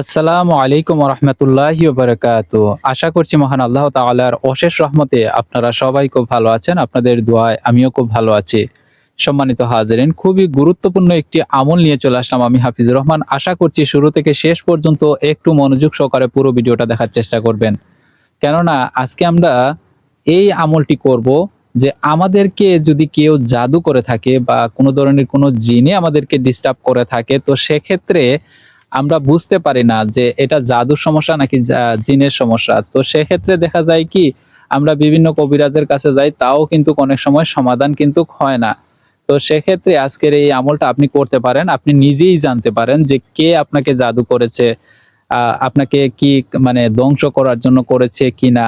আসসালামু আলাইকুম রহমতুল্লাহি বারকাত আশা করছি মহান আল্লাহ তাআলার অশেষ রহমতে আপনারা সবাই খুব ভালো আছেন, আপনাদের দোয়ায় আমিও খুব ভালো আছি। সম্মানিত হাজিরিন, খুবই গুরুত্বপূর্ণ একটি আমল নিয়ে চলে আসলাম আমি হাফিজুর রহমান। আশা করছি শুরু থেকে শেষ পর্যন্ত একটু মনোযোগ সহকারে পুরো ভিডিওটা দেখার চেষ্টা করবেন। কেননা আজকে আমরা এই আমলটি করব যে আমাদেরকে যদি কেউ জাদু করে থাকে বা কোনো ধরনের কোনো জিনে আমাদেরকে ডিস্টার্ব করে থাকে, তো সেক্ষেত্রে আমরা বুঝতে পারি না যে এটা জাদুর সমস্যা নাকি জিনের সমস্যা। তো সেক্ষেত্রে দেখা যায় কি, আমরা বিভিন্ন কবিরাজের কাছে যাই, তাও কিন্তু অনেক সময় সমাধান কিন্তু হয় না। তো সেক্ষেত্রে আজকের এই আমলটা আপনি করতে পারেন, আপনি নিজেই জানতে পারেন যে কে আপনাকে জাদু করেছে আপনাকে কি মানে ধ্বংস করার জন্য করেছে কিনা,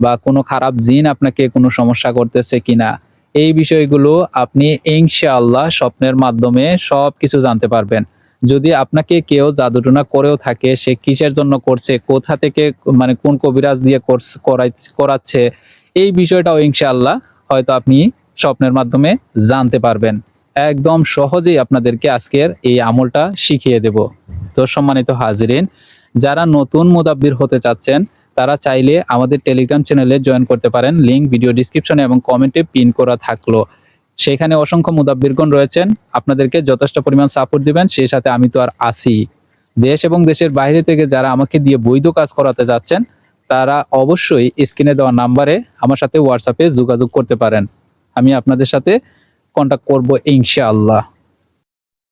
বা কোনো খারাপ জিন আপনাকে কোনো সমস্যা করতেছে কিনা। এই বিষয়গুলো আপনি ইনশাআল্লাহ স্বপ্নের মাধ্যমে সব কিছু জানতে পারবেন। যদি আপনাকে কেউ জাদুটনা করেও থাকে, সে কিসের জন্য করছে, কোথা থেকে মানে কোন কবিরাজ দিয়ে করাচ্ছে, এই বিষয়টাও ইনশাআল্লাহ হয়তো আপনি স্বপ্নের মাধ্যমে জানতে পারবেন। একদম সহজেই আপনাদেরকে আজকের এই আমলটা শিখিয়ে দেব। তো সম্মানিত হাজিরিন, যারা নতুন মুদাব্বির হতে চাচ্ছেন, তারা চাইলে আমাদের টেলিগ্রাম চ্যানেলে জয়েন করতে পারেন। লিংক ভিডিও ডিসক্রিপশনে এবং কমেন্টে পিন করা থাকল। সেখানে অসংখ্য মুদাব্বিরগণ রয়েছেন। আপনাদেরকে যথেষ্ট পরিমাণ সাপোর্ট দিবেন, সেই সাথে আমি তো আর আসি দেশ এবং দেশের বাইরে থেকে যারা আমাকে দিয়ে বৈধ কাজ করাতে যাচ্ছেন, তারা অবশ্যই স্ক্রিনে দেওয়া নাম্বারে আমার সাথে হোয়াটসঅ্যাপে যোগাযোগ করতে পারেন। আমি আপনাদের সাথে কন্টাক্ট করব ইনশাআল্লাহ।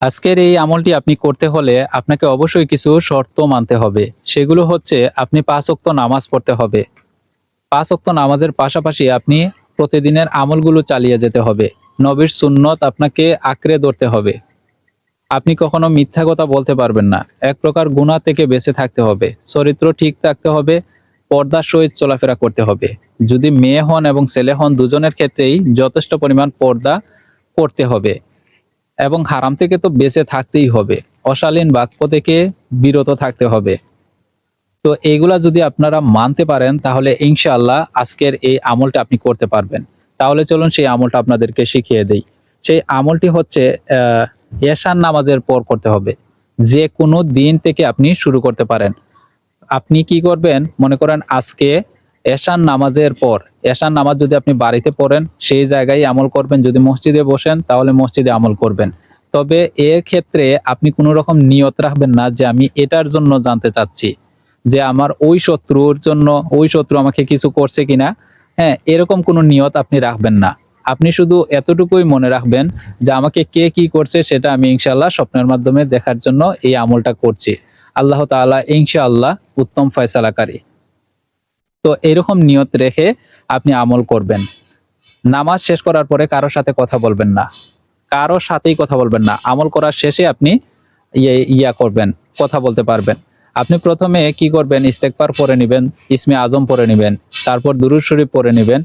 আজকের এই আমলটি আপনি করতে হলে আপনাকে অবশ্যই কিছু শর্ত মানতে হবে। সেগুলো হচ্ছে আপনি পাঁচ ওয়াক্ত নামাজ পড়তে হবে। পাঁচ ওয়াক্ত নামাজের পাশাপাশি আপনি প্রতিদিনের আমলগুলো চালিয়ে যেতে হবে। নবীর সুন্নত আপনাকে আঁকড়ে ধরতে হবে। আপনি কখনো মিথ্যা কথা বলতে পারবেন না। এক প্রকার গুণা থেকে বেঁচে থাকতে হবে। চরিত্র ঠিক থাকতে হবে, পর্দার সহিত চলাফেরা করতে হবে। যদি মেয়ে হন এবং ছেলে হন, দুজনের ক্ষেত্রেই যথেষ্ট পরিমাণ পর্দা করতে হবে এবং হারাম থেকে তো বেঁচে থাকতেই হবে। অশালীন বাক্য থেকে বিরত থাকতে হবে। তো এইগুলা যদি আপনারা মানতে পারেন, তাহলে ইনশাআল্লাহ আজকের এই আমলটা আপনি করতে পারবেন। তাহলে চলুন সেই আমলটা আপনাদেরকে শিখিয়ে দেই। সেই আমলটি হচ্ছে এশান নামাজের পর করতে হবে। যে কোনো দিন থেকে আপনি শুরু করতে পারেন। আপনি কি করবেন? মনে করেন আজকে এশান নামাজের পর এশান নামাজ যদি আপনি বাড়িতে পড়েন, সেই জায়গায় আমল করবেন। যদি মসজিদে বসেন, তাহলে মসজিদে আমল করবেন। তবে এর ক্ষেত্রে আপনি কোনো রকম নিয়ত রাখবেন না যে আমি এটার জন্য জানতে চাচ্ছি। যে আমার ওই শত্রুর জন্য, ওই শত্রু আমাকে কিছু করছে কিনা হ্যাঁ এরকম কোনো নিয়ত আপনি রাখবেন না। আপনি শুধু এতটুকুই মনে রাখবেন যে আমাকে কে কি করছে সেটা আমি ইনশাল্লাহ স্বপ্নের মাধ্যমে দেখার জন্য এই আমলটা করছি। আল্লাহ তাআলা ইনশাআল্লাহ উত্তম ফয়সালাকারী। তো এরকম নিয়ত রেখে আপনি আমল করবেন। নামাজ শেষ করার পরে কারোর সাথে কথা বলবেন না। কারোর সাথেই কথা বলবেন না। আমল করার শেষে আপনি ইয়ে ইয়া করবেন, কথা বলতে পারবেন। আপনি প্রথমে কি করবেন? ইস্তেকবার পরে নেবেন, ইসমে আজম পরে নেবেন, তারপর দুরুদ শরীফ পরে নেবেন।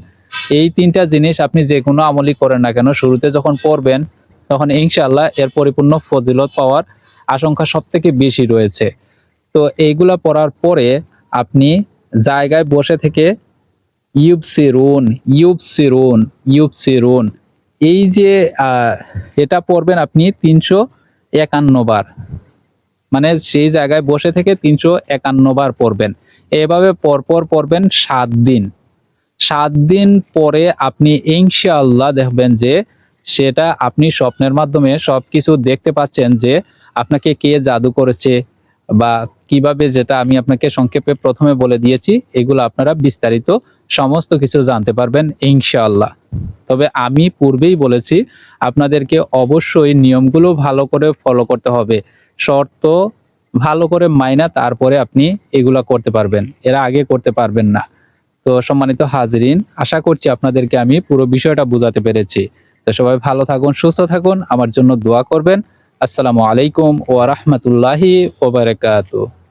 এই তিনটা জিনিস আপনি যে কোনো আমলই করেন না কেন, শুরুতে যখন পড়বেন, তখন ইনশাআল্লাহ এর পরিপূর্ণ ফজিলত পাওয়ার আশঙ্কা সব থেকে বেশি রয়েছে। তো এইগুলা পড়ার পরে আপনি জায়গায় বসে থেকে ইউব সিরুন ইউব সিরুন ইউব সিরুন এই যে এটা পড়বেন আপনি তিনশো একান্ন বার। মানে সেই জায়গায় বসে থেকে তিনশো একান্ন বার পড়বেন। এভাবে পরপর পড়বেন সাত দিন। সাত দিন পরে আপনি ইনশাআল্লাহ দেখবেন যে সেটা আপনি স্বপ্নের মাধ্যমে সবকিছু দেখতে পাচ্ছেন যে আপনাকে কে জাদু করেছে বা কীভাবে যেটা আমি আপনাকে সংক্ষেপে প্রথমে বলে দিয়েছি, এগুলো আপনারা বিস্তারিত সমস্ত কিছু জানতে পারবেন ইনশাআল্লাহ। তবে আমি পূর্বেই বলেছি, আপনাদেরকে অবশ্যই নিয়মগুলো ভালো করে ফলো করতে হবে। শর্ত ভালো করে মাইনা তারপরে আপনি এগুলা করতে পারবেন। এরা আগে করতে পারবেন না। তো সম্মানিত হাজরিন, আশা করছি আপনাদেরকে আমি পুরো বিষয়টা বোঝাতে পেরেছি। তো সবাই ভালো থাকুন, সুস্থ থাকুন, আমার জন্য দোয়া করবেন। আসসালামু আলাইকুম ওয়া রাহমাতুল্লাহি ওয়া বারাকাতুহু।